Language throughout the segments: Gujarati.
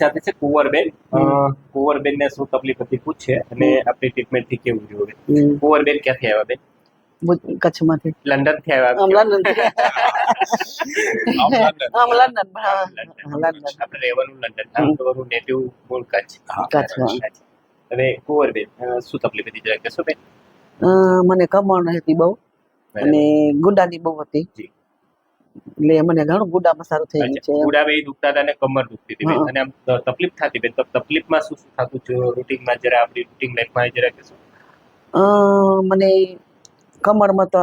સાથે છે કુંવરબેન. કુંવરબેન ને શું તકલીફ હતી પૂછે અને આપણી ટ્રીટમેન્ટથી કેવું રહ્યું હવે. કુંવરબેન ક્યાંથી આવ્યા બેન? કચ્છમાંથી. લંડનથી. આવ્યા લંડન. લંડન. આમ લંડન હા, લંડન. હા, લંડન. આપણે રહેવાનું લંડન. તમારું નેટિવ મૂળ કચ્છ. કચ્છ, હવે કુંવરબેન શું તકલીફ હતી જરા કહેશો બેન? મને કમળ હતી બહુ. અને ગુંડાની બહુ હતી. એટલે મને ઘણું ગુડામાં સારું થઈ ગયું છે એમ. ગુડા બે દુખતા હતા અને કમર દુખતી હતી. અને આમ તકલીફ થતી બેન તો તકલીફમાં શું શું થતું છે? રૂટિનમાં જરા આપણી રૂટિન લાઈફમાં જરા કહેશો. મને કમરમાં તો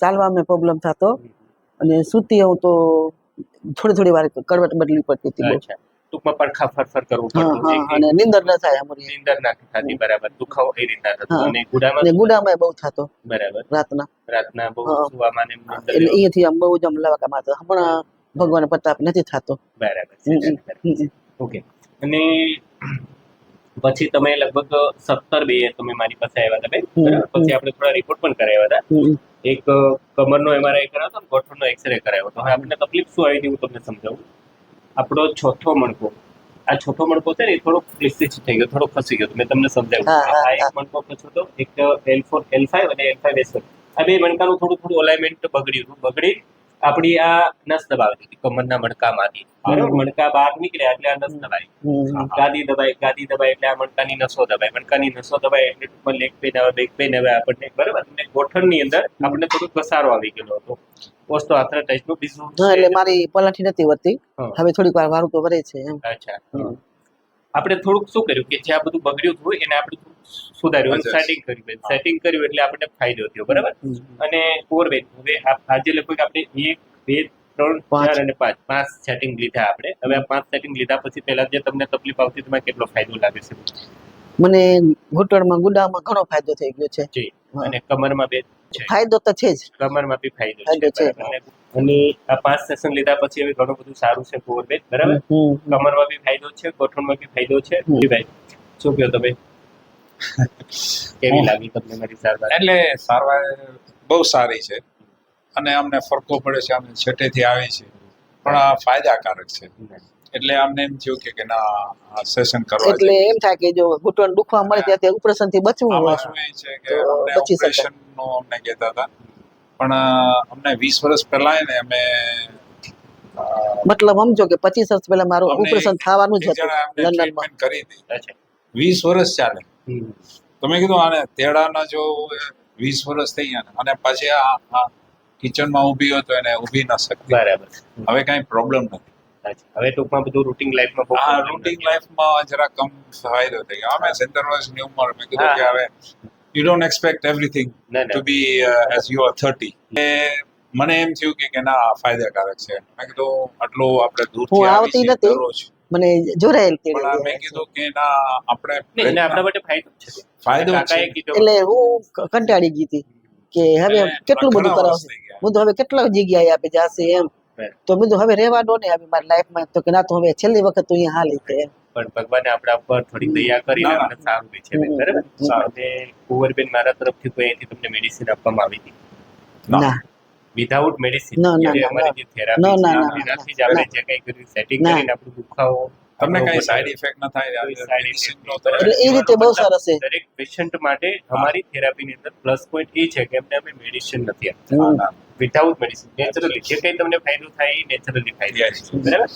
ચાલવામાં પ્રોબ્લેમ થતો અને સૂતી હું તો થોડી થોડી વાર કડવટ બદલવી પડતી હતી ટૂંકમાં પડખા ફરફર કરવું પડતું અને નીંદર ન થાય અમારી નીંદર ના થતી બરાબર. દુખાવો એ રીતના થતો. અને ગુડામાં ગુડામાં બહુ થતો. બરાબર. રાતના. રાતના બહુ સુવામાં ને એટલે અહીંથી આમ બહુ જ આમ લવાકા મારતો હમણાં ભગવાન પ્રતાપ નથી થતો. બરાબર. ઓકે. અને પછી તમે લગભગ સત્તર બે તમે મારી પાસે આવ્યા હતા બેન. પછી આપણે થોડા રિપોર્ટ પણ કરાવ્યા હતા. એક કમરનો એમઆરઆઈ કરાવતો ગોઠણનો એક્સરે કરાવ્યો હતો. હવે આપણને તકલીફ શું આવી હતી હું તમને સમજાવું? આપણો ચોથો મણકો. આ ચોથો મણકો છે ને એ થોડો ક્લિસ્ટિચ થઈ ગયો થોડો ખસી ગયો. મેં તમને સમજાવ્યું. આ એક મણકો ખસ્યો હતો એક એલ ફોર એલ ફાઈવ અને એલ ફાઈવ એસ આ બે મણકાનું થોડું થોડું અલાઇનમેન્ટ બગડ્યું હતું બગડી આપણી આ નસ દબાવી કમરના મણકામાંથી. બરાબર. મણકા બહાર નીકળ્યા એટલે આ નસ દબાઈ ગાદી દબાય ગાદી દબાય એટલે આ મણકાની નસો દબાય. મણકાની નસો દબાય એટલે ટૂંકમાં લેગ પેન આવે બેક પેન આવે આપણને. બરાબર? અને ગોઠણની અંદર આપણને થોડો ઘસારો આવી ગયેલો હતો. ઓસ્ટો આર્થરાઇટિસનું બીજું એટલે મારી પલાઠી નથી વધતી. હવે થોડીક વાર વારું તો વરે છે એમ. અચ્છા. આપણે થોડુંક શું કર્યું કે જે આ બધું બગડ્યું હતું એને આપણે સુધાર્યું. સેટિંગ કર્યું. સેટિંગ કર્યું એટલે આપણને ફાયદો થયો બરાબર? અને અને કોરબેન હવે આજે લગભગ આપણે એક બે ત્રણ. ચાર અને પાંચ. પાંચ સેટિંગ લીધા આપણે. હવે આ પાંચ સેટિંગ લીધા પછી પહેલા જે તમને તકલીફ આવતી તેમાં કેટલો ફાયદો લાગે છે? મને ઘૂંટણમાં ગુડામાં ઘણો ફાયદો થઈ ગયો છે. જી. અને કમરમાં બે ફાયદો તો છે જ. પ્રમાણમાં બી ફાયદો છે. અને આ પાંચ સેશન લીધા પછી હવે ઘણું બધું સારું છે કોરબેન બરાબર? કમરમાં બી ફાયદો છે ગોઠણમાં બી ફાયદો છે. ભાઈ શું કહો તમે? કેવી લાગી તમને મારી સારવાર? એટલે સારવાર બહુ સારી છે. અને અમને ફરકો પડે છે અમે છેટેથી આવે છે. પણ આ ફાયદાકારક છે. એટલે અમને એમ થયું કે કે ના આ સેશન કરવા એટલે એમ થાય કે જો ઘૂંટણ દુખવા મળે ત્યાં ઓપરેશનથી બચવું હોય. છે કે. ઓપરેશન નો અમને કહેતા હતા. પણ અમને વીસ વર્ષ પહેલા ને અમે મતલબ સમજો કે પચીસ વર્ષ પહેલા મારું ઓપરેશન થવાનું જ હતું લંડનમાં. કરી હતી. વીસ વર્ષ ચાલે. તમે કીધું આને તેડાના જો વીસ વર્ષ થઈ ગયા અને પછી આ કિચનમાં ઊભી હોય તો એને ઊભી ન શકતી. બરાબર. હવે કાંઈ પ્રોબ્લેમ નથી. હવે ટૂંકમાં બધું રૂટિંગ લાઈફમાં હા નથી. લાઈફમાં જરા કમ ફાયદો થઈ ગયો અમે સિત્તેર વર્ષની ઉંમર મેં કીધું કે. હવે યુ ડોન્ટ એક્સપેક્ટ એવરીથિંગ ના to be as you are thirty મને એમ થયું કે કે ના ફાયદાકારક છે. મેં કીધું આટલો આપણે દૂરથી હું આવી આવતી નથી. દરરોજ. મને જોરાયેલ કે મેં કીધું કે ના આપણે એટલે આપણા માટે ફાયદો છે. ફાયદો છે. એટલે હું કંટાળી ગઈ હતી કે હવે કેટલું બધું કરાવશે? હું તો હવે કેટલા જગ્યાએ આપે જશે એમ. તો મેં હવે રહેવા દો ને હવે મારી લાઈફમાં તો કે ના તો હવે છેલ્લી વખત તો અહીંયા હાલી. છે એમ. પણ ભગવાને આપણા પર થોડી દયા કરી. અમને સારું બી છે. બરાબર? અને કુંવરબેન મારા તરફથી કોઈ અહીંથી તમને મેડિસિન આપવામાં આવી હતી? ના. વિધાઉટ મેડિસિન અમારી જે થેરાપી છે એનાથી જ આપણે. જે કંઈ કર્યું સેટિંગ કરીને આપણું દુખાવો? તમને કઈ સાઈડ ઇફેક્ટ ન થાય એટલે એ રીતે બહુ સરસ છે. દરેક પેશન્ટ માટે અમારી થેરાપીની અંદર પ્લસ પોઈન્ટ એ છે કે એમને અમે મેડિસિન નથી આપતા. વિધાઉટ મેડિસિન નેચરલી જે કંઈ તમને ફાયદો થાય એ નેચરલી ફાયદો છે બરાબર?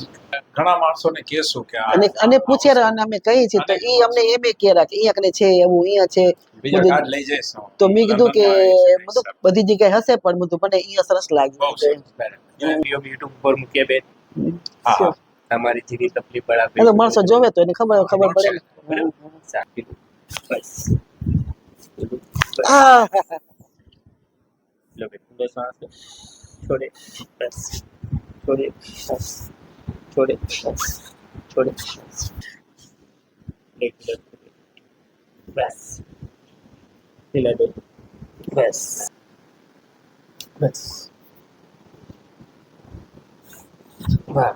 ઘણા માણસોને કહેશું કે અને અને પૂછે રહ્યા અને અમે કહીએ છીએ તો એ અમને એમ એ બે કે કે અહીંયા કને છે એવું અહીંયા છે. બીજા કાર્ડ લઈ જઈશ. તો મેં કીધું કે બધું બધી જગ્યાએ હશે પણ બધું મને અહીંયા સરસ લાગ્યું. યુટ્યુબ પર મૂકીએ બેન હા. તમારી જેવી તકલીફ બરાબર એ તો માણસો જોવે તો એને ખબર ખબર પડે ને. સાચું. બસ હા લો બેન, ઊંડો શ્વાસ લો. છોડે બસ છોડે બસ છોડે બસ છોડે બસ એક મિનિટ. બસ ઢીલા દે બસ બસ વાહ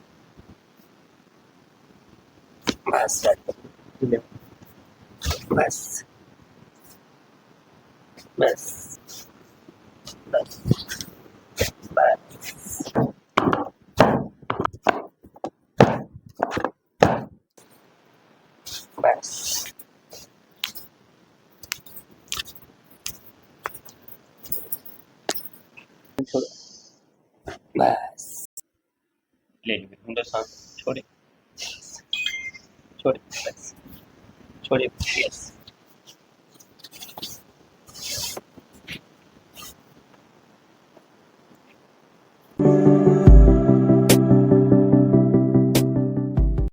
Mas, entendeu? Mas, mas, mas, mas. Mas. Mas. Lê, me pergunta só. 勝利です。勝利です。